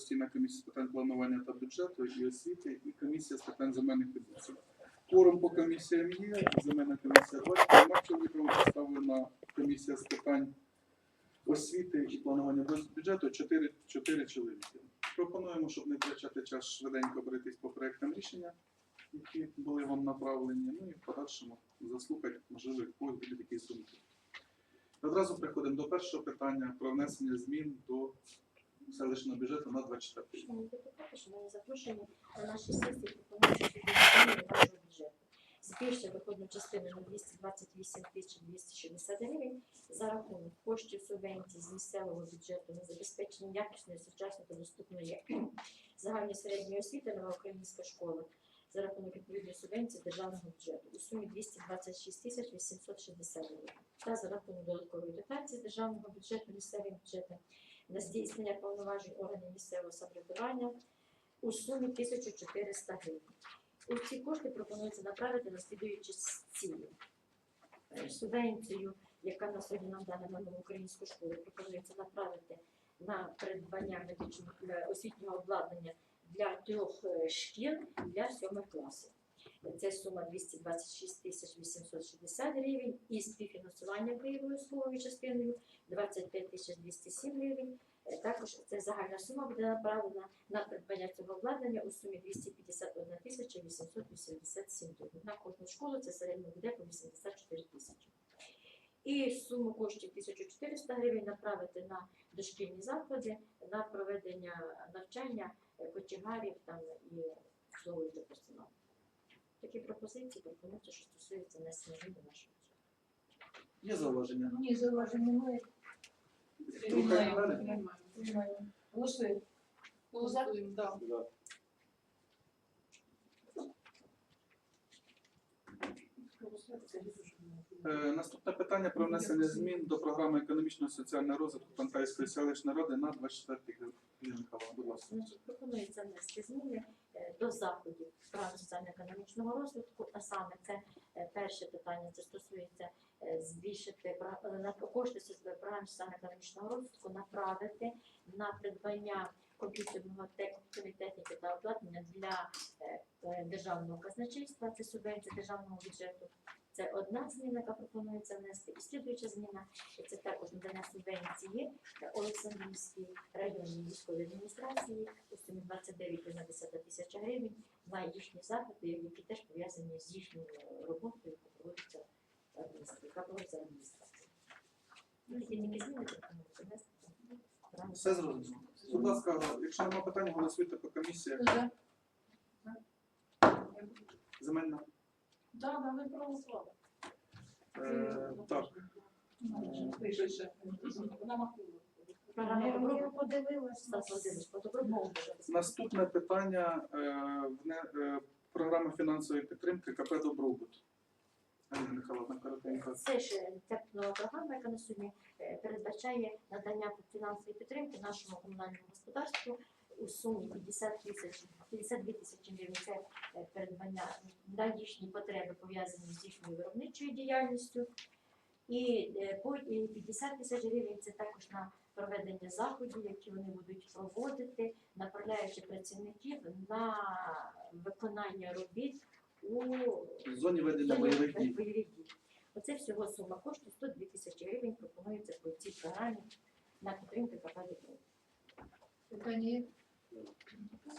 постійна комісія з питань планування та бюджету і освіти, і комісія з питань земельних відносин. Форум по комісіям є, земельна комісія 20 чоловіків представлена комісія з питань освіти і планування бюджету 4, 4 чоловіки. Пропонуємо, щоб не втрачати час швиденько пройтись по проектам рішення, які були вам направлені, ну і в подальшому заслухати, можливо, будуть якісь думки. Одразу переходимо до першого питання про внесення змін до селищного бюджету на 24 рік. Запрошені на доходну частину на 228 тисяч 260 гривень за рахунок коштів субвенцій з місцевого бюджету на забезпечення якісної, сучасної та доступної загальної середньої освіти нова українська школа за рахунок відповідної субвенції державного бюджету у сумі 226 тисяч 860 гривень та за рахунок додаткової дотації державного бюджету місцевим бюджетом на здійснення повноважень органів місцевого самоврядування у сумі 1400 гривень. У ці кошти пропонується направити на слідуючі цілі. Е, Субвенцію, яка на сьогодні нам дана на українську школу, пропонується направити на придбання медичного освітнього обладнання для трьох е, шкіл для сьомих класів. Це сума 226 тисяч 860 гривень і співфінансування словою частиною 25 тисяч 207 гривень. Е, Також це загальна сума буде направлена на придбання цього обладнання у сумі 251 тисяча 887 гривень. На кожну школу це середньо буде по 84 тисячі. І суму коштів 1400 гривень направити на дошкільні заклади на проведення навчання е, кочегарів там і обслуговуючого персоналу. Такі пропозиції пропонуються, що стосуються внесення змін до нашого бюджету. Є зауваження? Ні, зауважень немає. Голосуємо. Голосуємо, так. Да. Е, Наступне питання про внесення змін до програми економічного соціального розвитку Пантайської селищної ради на 24 рік. Ліна будь ласка. Пропонується внести зміни до заходів програми соціально-економічного розвитку, а саме це е, перше питання, це стосується е, збільшити е, на кошти з програми соціально-економічного розвитку направити на придбання комп'ютерного те- техніки та обладнання для е, е, державного казначейства, це субвенція державного бюджету. Це одна зміна, яка пропонується внести. І слідуюча зміна це також надання субвенції Олександрівській районній військовій адміністрації у сумі 29,1 тисяча гривень на їхні заходи, які теж пов'язані з їхньою роботою, яка проводиться адміністрацією, яка проводиться адміністрацією. Ну, які тільки зміни пропонуються внести. Все зрозуміло. Будь ласка, якщо немає питань, голосуйте по комісії. За. Земельна. Да, да, ви проголосували. Так. Наступне питання е, е, програми фінансової підтримки КП Добробут. Це ж нова програма, яка на сьогодні е, передбачає надання фінансової підтримки нашому комунальному господарству у сумі 50 тисяч 52 тисячі гривень. Це е, передбання на їхні потреби пов'язані з їхньою виробничою діяльністю. І е, по- 50 тисяч гривень це також на проведення заходів, які вони будуть проводити, направляючи працівників на виконання робіт у зоні ведення бойових дій. Оце всього сума коштів 102 тисячі гривень пропонується по цій програмі на підтримку КП «Дніпро». Питання є?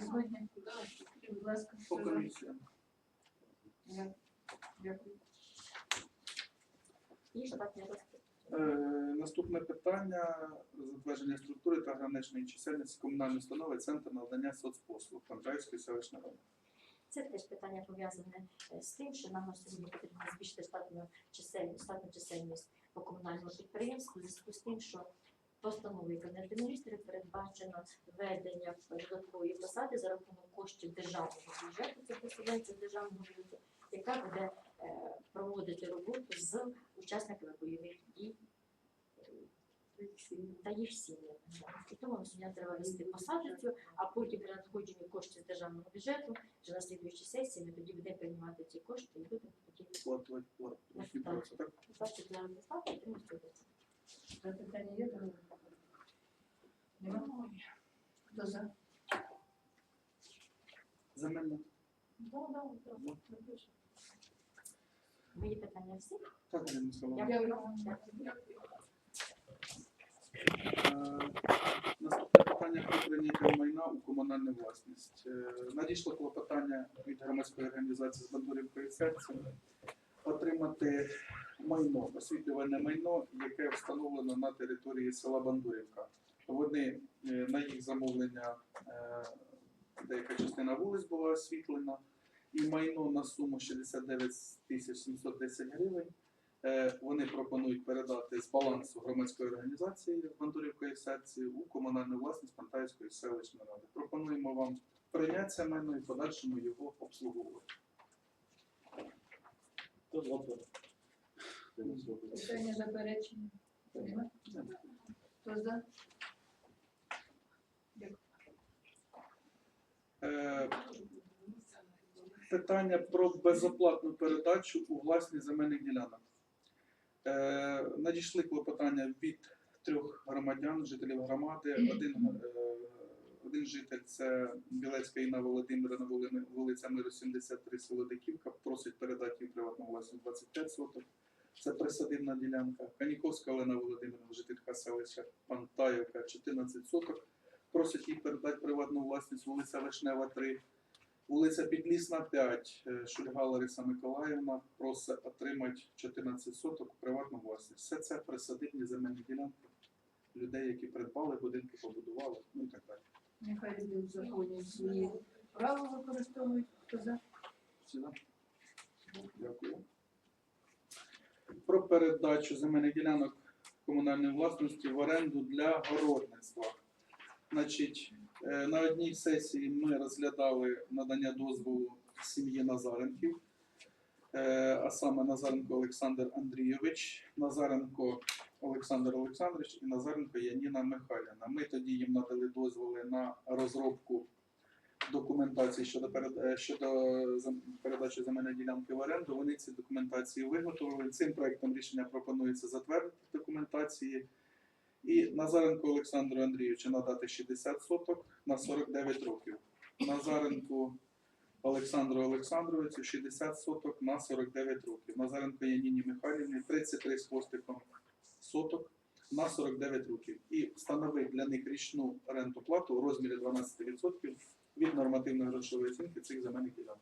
Сьогодні. Будь ласка. По комісіям. Дякую. І штатний розпис. Е, Наступне питання затвердження структури та граничної чисельності комунальної установи Центр надання соцпослуг Пантраївської селищної ради. Це теж питання пов'язане е, з тим, що нам на сьогодні потрібно збільшити штатну чисельність, штатну чисельність по комунальному підприємству, у зв'язку з тим, що постановою Кабінету міністрів передбачено введення додаткової посади за рахунок коштів державного бюджету, це посадиться державного бюджету, яка буде е, проводити роботу з учасниками бойових дій е, та їх сім'ями. І тому сьогодні треба вести посаду цю, а потім при надходженні коштів з державного бюджету, вже на слідуючій сесії ми тоді будемо приймати ці кошти і будемо тоді Сплатувати плату. Їхні праці, так? Запитання є? Немає. Хто за? Да, да, да, напишемо. Мої питання всі? Так, Ірина Михайловна. Дякую. Е, Наступне питання про прийняття майна у комунальну власність. Е, Надійшло клопотання від громадської організації з Бандурівкою серцем отримати майно, освітлювальне майно, яке встановлено на території села Бандурівка. Вони е, на їх замовлення е, деяка частина вулиць була освітлена, і майно на суму 69 тисяч 710 гривень. Е, Вони пропонують передати з балансу громадської організації Бандурівкої секції у комунальну власність Пантаївської селищної ради. Пропонуємо вам прийняти це майно і в подальшому його обслуговувати. Питання заперечення. Е, Питання про безоплатну передачу у власність земельних ділянок. Е, Надійшли клопотання від трьох громадян, жителів громади. Один, е, один житель це Білецька Інна Володимирівна, вули- вулиця Миру 73, село Диківка, просить передати їй приватну власність 25 соток. Це присадибна ділянка. Каніковська Олена Володимирівна, жителька селища Пантаївка, 14 соток. Просить їй передати приватну власність вулиця Вишнева 3. Вулиця Підлісна 5, е, Шульга Лариса Миколаївна просить отримати 14 соток у приватну власність. Все це присадибні земельні ділянки людей, які придбали будинки, побудували, ну і так далі. Нехай люди в законі свої право використовують. Хто за? Дякую. Про передачу земельних ділянок комунальної власності в оренду для городництва. Значить, е, на одній сесії ми розглядали надання дозволу сім'ї Назаренків, а саме Назаренко Олександр Андрійович, Назаренко Олександр Олександрович і Назаренко Яніна Михайлівна. Ми тоді їм надали дозволи на розробку документації щодо е, щодо передачі земельної ділянки в оренду. Вони ці документації виготовили. Цим проектом рішення пропонується затвердити документації. І Назаренко Олександру Андрійовичу надати 60 соток на 49 років. Назаренку Олександру Олександровичу 60 соток на 49 років. Назаренко Яніні Михайлівні 33 з хвостиком соток на 49 років. І встановити для них річну оренду плату у розмірі 12% від нормативної грошової оцінки цих земельних ділянок.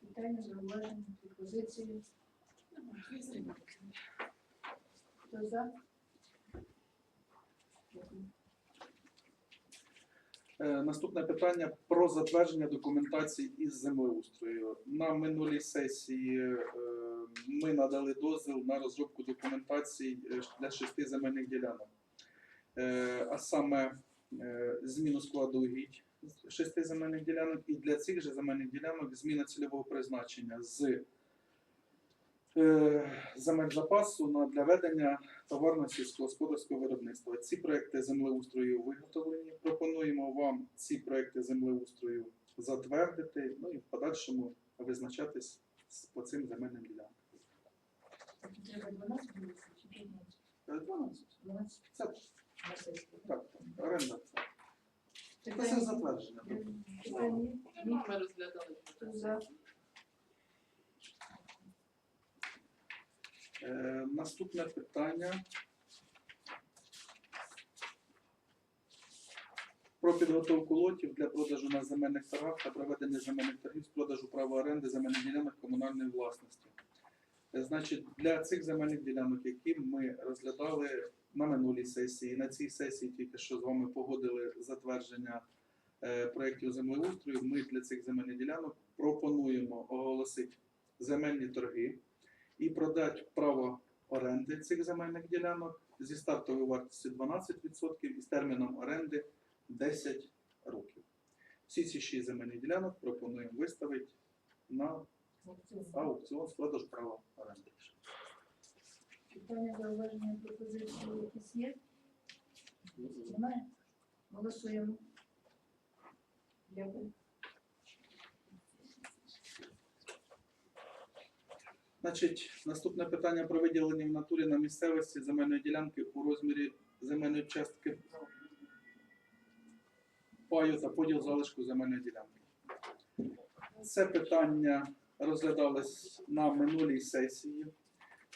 Питання, зауваження, пропозиції. Хто за? Дякую. Е, Наступне питання про затвердження документації із землеустрою. На минулій сесії е, ми надали дозвіл на розробку документацій е, для шести земельних ділянок. А саме зміну складу угідь шести земельних ділянок, і для цих же земельних ділянок зміна цільового призначення з земель запасу на для ведення товарно сільськогосподарського виробництва. Ці проекти землеустрою виготовлені. Пропонуємо вам ці проекти землеустрою затвердити, ну і в подальшому визначатись по цим земельним ділянкам. Треба 12 голосів чи 15? Е, 12. 12 Це так, так, оренда. Це це затвердження. Ми розглядали. Хто за? Е, наступне питання. Про підготовку лотів для продажу на земельних торгах та проведення земельних торгів з продажу права оренди земельних ділянок комунальної власності. Е, Значить, для цих земельних ділянок, які ми розглядали на минулій сесії, на цій сесії тільки що з вами погодили затвердження е, проєктів землеустрою, ми для цих земельних ділянок пропонуємо оголосити земельні торги і продати право оренди цих земельних ділянок зі стартовою вартістю 12% і з терміном оренди 10 років. Всі ці шість земельних ділянок пропонуємо виставити на аукціон з продажу права оренди. Питання, зауваження, пропозиції якісь є? Немає? Голосуємо. Дякую. Значить, наступне питання про виділення в натурі на місцевості земельної ділянки у розмірі земельної частки паю та поділ залишку земельної ділянки. Це питання розглядалось на минулій сесії.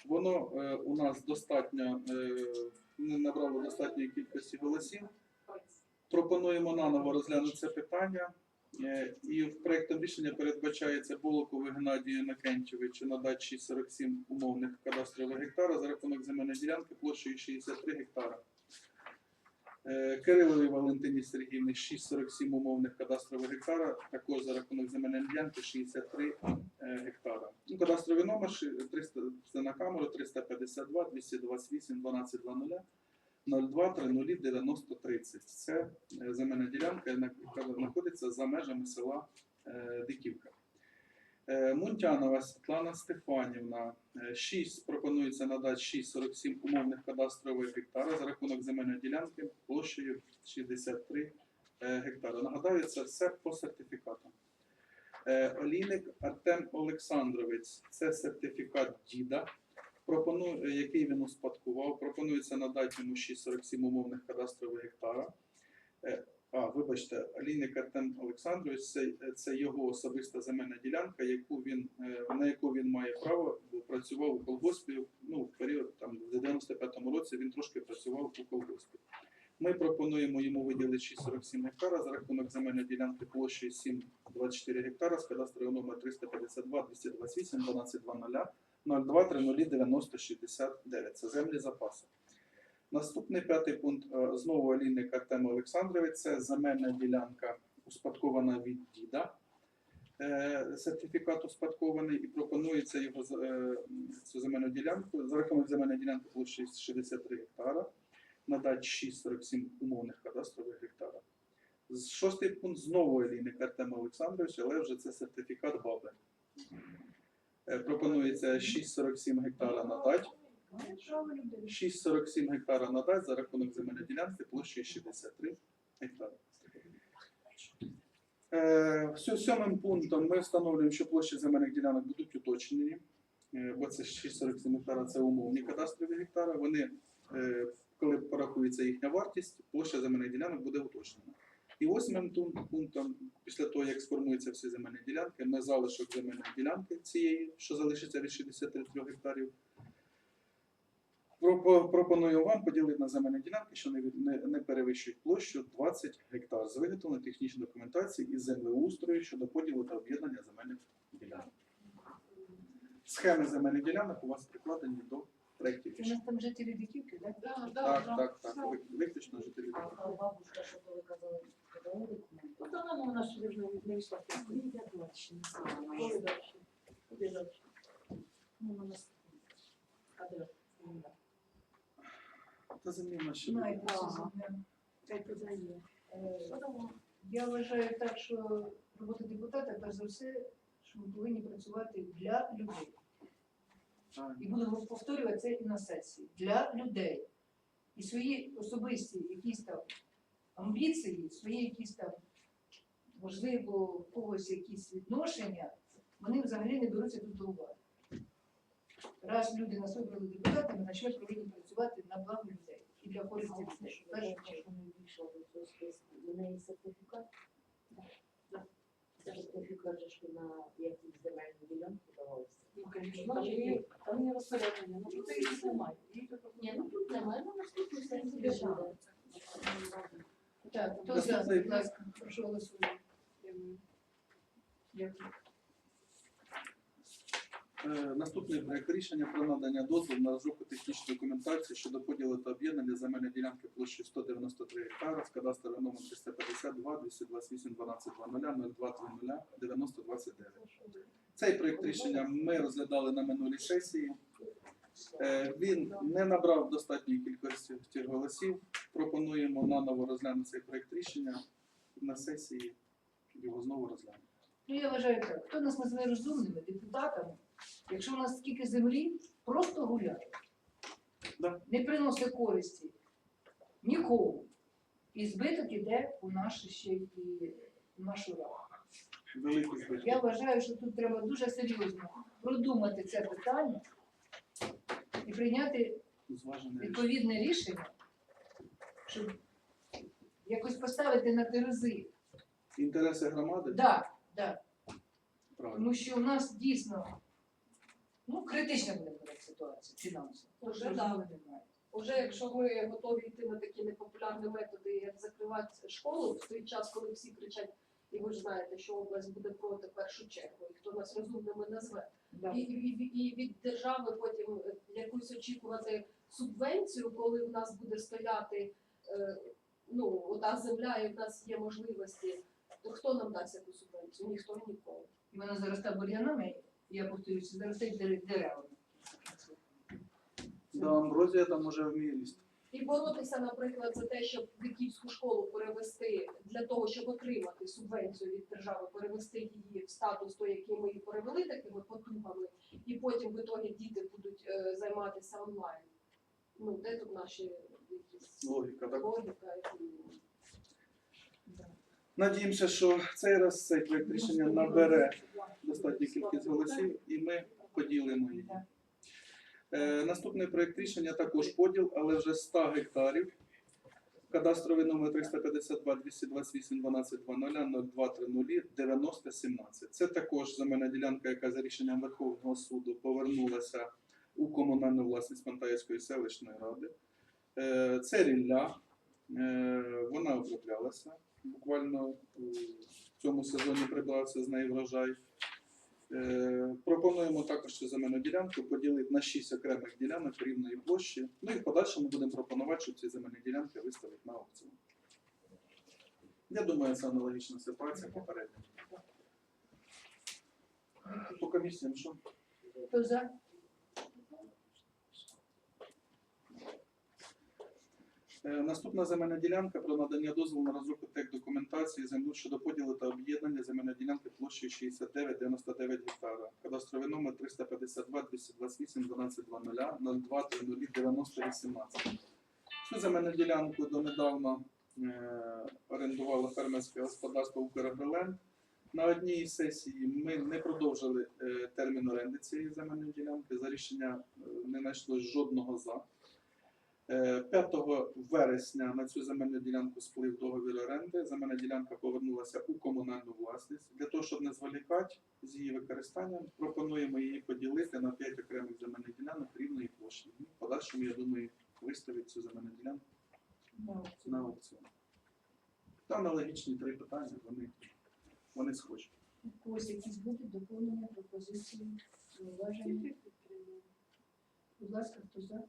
Воно е, у нас достатньо е, не набрало достатньої кількості голосів. Пропонуємо наново розглянути це питання. Е, І в проєктом рішення передбачається Болокову Геннадію Накенчевичу надати 647 умовних кадастрових гектара за рахунок земельної ділянки площею 63 гектара. Е, Кириловій Валентині Сергіївні 6,47 умовних кадастрових гектара, також за рахунок земельної ділянки 63 е, гектара. Ну, кадастровий номер 300, це на камеру 352 228 1200 02 30 90 30. Це е, земельна ділянка, яка знаходиться за межами села е, Диківка. Е, Мунтянова Світлана Стефанівна 6 пропонується надати 6,47 умовних кадастрових гектара за рахунок земельної ділянки площею 63 е, гектара. Нагадаю, це все по сертифікатам. Олійник Артем Олександрович, це сертифікат діда, пропоную, який він успадкував. Пропонується надати йому 6,47 умовних кадастрових гектара. Е, А, вибачте, Олійник Артем Олександрович, це, це його особиста земельна ділянка, яку він, е, на яку він має право, бо працював у колгоспі. Ну, в період там в 95-му році він трошки працював у колгоспі. Ми пропонуємо йому виділити 6,47 гектара за рахунок земельної ділянки площею 7,24 гектара з кадастровим номер 352 228 1200 02 30 90 69. Це землі запасу. Наступний п'ятий пункт е, знову олійник Артем Олександрович. Це земельна ділянка успадкована від діда. Е, Сертифікат успадкований і пропонується його е, цю земельну ділянку за рахунок земельної ділянки площі 63 гектара надати 6,47 умовних кадастрових гектара. Шостий пункт знову олійник Артем Олександрович, але вже це сертифікат БАБи. Е, Пропонується 6,47 гектара. Право 6,47 гектара надати за рахунок земельної ділянки площею 63 гектари. Е, Сьомим пунктом ми встановлюємо, що площі земельних ділянок будуть уточнені, е, бо це 6,47 гектара це умовні кадастрові гектари. Вони, коли порахується їхня вартість, площа земельних ділянок буде уточнена. І восьмим пунктом, після того, як сформуються всі земельні ділянки, ми залишок земельної ділянки цієї, що залишиться від 63 гектарів, Пропоную вам поділити на земельні ділянки, що не, перевищують площу 20 гектар з виготовленої технічної документації і землеустрою щодо поділу та об'єднання земельних ділянок. Схеми земельних ділянок у вас прикладені до проєктів У нас там жителі диківки, так? Так, так, так. Виключно жителі. А бабушка, що ви казали, та вона ж вже не вийшла. Ну, я точно не знаю. Ну, на наступний. А де? Та Знаю, буде. ага. Подає. Е, Я вважаю так, що робота депутата, перш за все, що ми повинні працювати для людей. І буду повторювати це і на сесії. Для людей. І свої особисті якісь там амбіції, свої якісь там, можливо, в когось якісь відношення, вони взагалі не беруться тут до уваги. Раз люди нас вибрали депутатами, значить ми повинні працювати на благо людей і для користі людей. першу чергу. не до неї сертифікат? Сертифікат же, що на якусь земельну ділянку давався. Ну, звісно, є, там є розпорядження. Ну, тут її немає. Ні, ну тут немає, ну наступний сесії буде. Так, хто за, Наступний будь ласка, прошу голосувати. Дякую. Е, Наступний проект рішення про надання дозволу на розробку технічної документації щодо поділу та об'єднання земельної ділянки площею 193 гектара з кадастровим номером 352 228 12 00 02 30 90 29. Цей проект рішення ми розглядали на минулій сесії. Е, Він не набрав достатньої кількості тих голосів. Пропонуємо наново розглянути цей проект рішення на сесії. Його знову розглянути. Ну, я вважаю так, хто нас називає розумними депутатами, якщо у нас скільки землі, просто гуляє. Да. Не приносить користі нікому. І збиток іде у наші ще і в нашу раду. Я вважаю, що тут треба дуже серйозно продумати це питання і прийняти відповідне рішення, щоб якось поставити на терези. Інтереси громади Да, да. Правильно. Тому що у нас дійсно ну, критична буде ситуація фінансова. Уже да. змови немає. Уже якщо ми готові йти на такі непопулярні методи, як закривати школу в той час, коли всі кричать, і ви ж знаєте, що область буде проти першу чергу, і хто нас розумними назве. Да. І, і, і, і від держави потім е, якусь очікувати субвенцію, коли в нас буде стояти е, ну, ота земля, і в нас є можливості, то хто нам дасть яку субвенцію? Ніхто ніколи. І вона заросте бур'янами, я повторюся, заросте дер- деревами. Да, амброзія там уже вміє лізти. І боротися, наприклад, за те, щоб Віківську школу перевести для того, щоб отримати субвенцію від держави, перевести її в статус той, який ми її перевели такими потугами, і потім в ітогі діти будуть е, займатися онлайн. Ну, де тут наші якісь Логіка, так? логіка і Да. Надіємося, що цей раз цей проект рішення набере достатню кількість голосів і ми поділимо її. Е, наступний проект рішення також поділ, але вже 100 гектарів. Кадастровий номер 352 228 12 00 02 30 90 17. Це також земельна ділянка, яка за рішенням Верховного суду повернулася у комунальну власність Мантаївської селищної ради. Е, Це рілля, Е, вона оброблялася. Буквально в цьому сезоні прибрався з неї врожай. Е, Пропонуємо також цю земельну ділянку поділити на 6 окремих ділянок рівної площі. Ну і в подальшому будемо пропонувати, щоб ці земельні ділянки виставити на аукціон. Я думаю, це аналогічна ситуація попередня. По комісіям що? Хто за? Наступна земельна ділянка про надання дозволу на розробку тех документації землю щодо поділу та об'єднання земельної ділянки площею 69,99 гектара. Кадастровий номер 352 228 12 00 02 30 90 18. Цю земельну ділянку донедавна е, орендувало фермерське господарство «Украгроленд». На одній із сесій ми не продовжили е, термін оренди цієї земельної ділянки. За рішення е, не знайшлось жодного за. Е, 5 вересня на цю земельну ділянку сплив договір оренди. Земельна ділянка повернулася у комунальну власність. Для того, щоб не зволікати з її використанням, пропонуємо її поділити на 5 окремих земельних ділянок рівної площі. В подальшому, я думаю, виставить цю земельну ділянку на аукціон. Та аналогічні три питання, вони, вони схожі. У когось якісь будуть доповнення, пропозиції, зауваження? Будь ласка, хто за?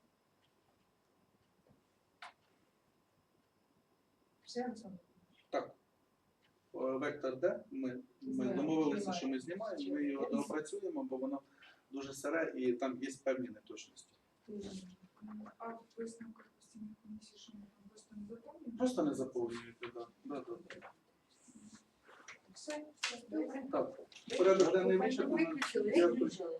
Все, Так. Е, Вектор Д. Ми, ми Знаю, домовилися, що ми знімаємо. ми його доопрацюємо, бо воно дуже сире і там є певні неточності. А в висновках постійної комісії, що ми там просто не заповнюємо? Просто не заповнюєте, да. Да, да. Все, все, добре. Так, порядок денний вичерпаний. Виключили, Дякую. виключили.